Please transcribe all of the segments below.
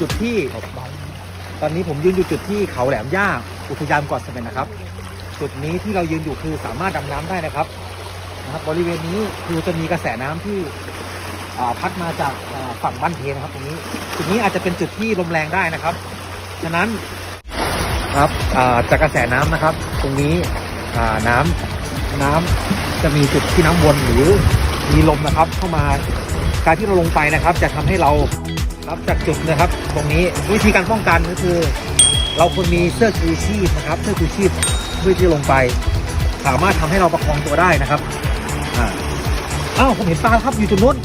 จุดที่ ตอนนี้ผมยืนอยู่จุดที่เขาแหลมย่าอุทยานเกาะเสม็ดนะครับ จุดนี้ที่เรายืนอยู่คือสามารถดำน้ำได้นะครับนะครับ บริเวณนี้คือจะมีกระแสน้ำที่พัดมาจากฝั่งบ้านเพนะครับตรงนี้จุดนี้อาจจะเป็นจุดที่ลมแรงได้นะครับ ฉะนั้นครับจากกระแสน้ำนะครับ ตรงนี้อ่าน้ำน้ำจะมีจุดที่น้ำวนหรือมีลมนะครับ เข้ามาการที่เราลงไปนะครับ จะทำให้เรา รับจากจุดนะครับ ตรงนี้วิธีการป้องกันก็คือ เราควรมีเสื้อชูชีพนะครับ เสื้อชูชีพเพื่อที่ลงไป สามารถทำให้เราประคองตัวได้นะครับอ้าวผมเห็นปลาครับอยู่จุดนู้น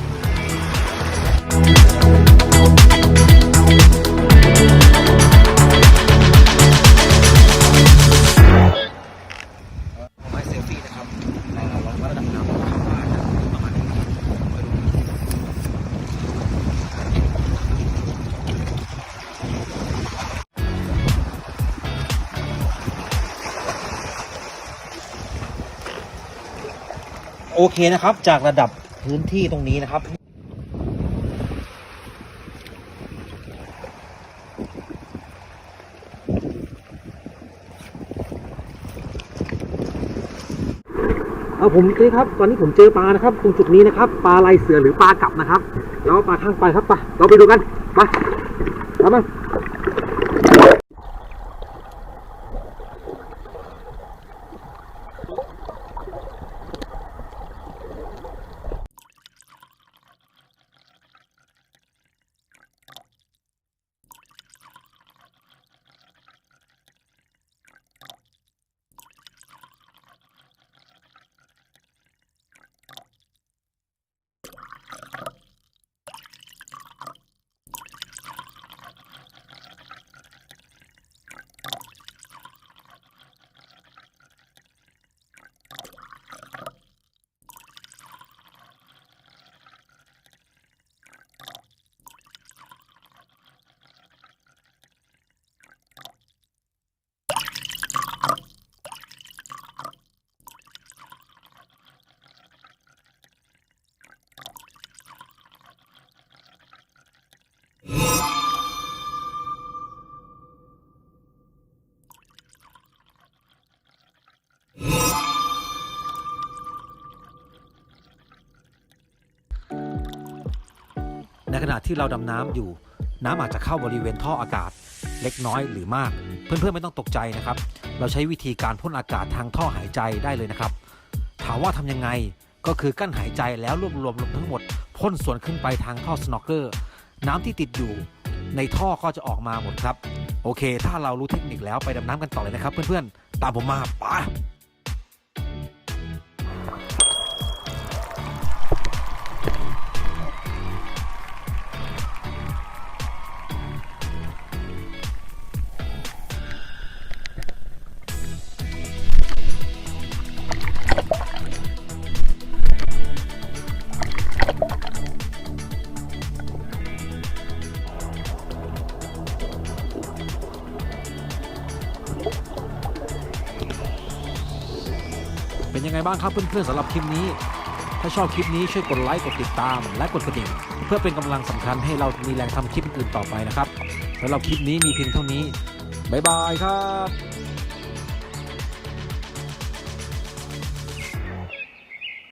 โอเคนะครับ จากระดับพื้นที่ตรงนี้นะครับเอาผมนี่ครับ ตอนนี้ผมเจอปลานะครับ ตรงจุดนี้นะครับ ปลาลายเสือหรือปลากลับนะครับ แล้วปลาข้างไปครับไปเราไปดูกันไปทำมา ในขณะที่เราดำน้ำอยู่ น้ำอาจจะเข้าบริเวณท่ออากาศเล็กน้อยหรือมาก เพื่อนๆไม่ต้องตกใจนะครับ เราใช้วิธีการพ่นอากาศทางท่อหายใจได้เลยนะครับ ถามว่าทำยังไงก็คือกั้นหายใจแล้วรวบรวมลมทั้งหมดพ่นส่วนขึ้นไปทางท่อสโนว์เกอร์น้ำที่ติดอยู่ในท่อก็จะออกมาหมดครับ โอเค ถ้าเรารู้เทคนิคแล้วไปดำน้ำกันต่อเลยนะครับ เพื่อนๆ ตามผมมาไป เป็นยังไงบ้างครับเพื่อนๆสำหรับคลิปนี้ ถ้าชอบคลิปนี้ช่วยกดไลค์กดติดตาม และกดกระดิ่งเพื่อเป็นกำลังสำคัญให้เรามีแรงทำคลิปอื่นต่อไปนะครับสำหรับคลิปนี้มีเพียงเท่านี้บ๊ายบายครับ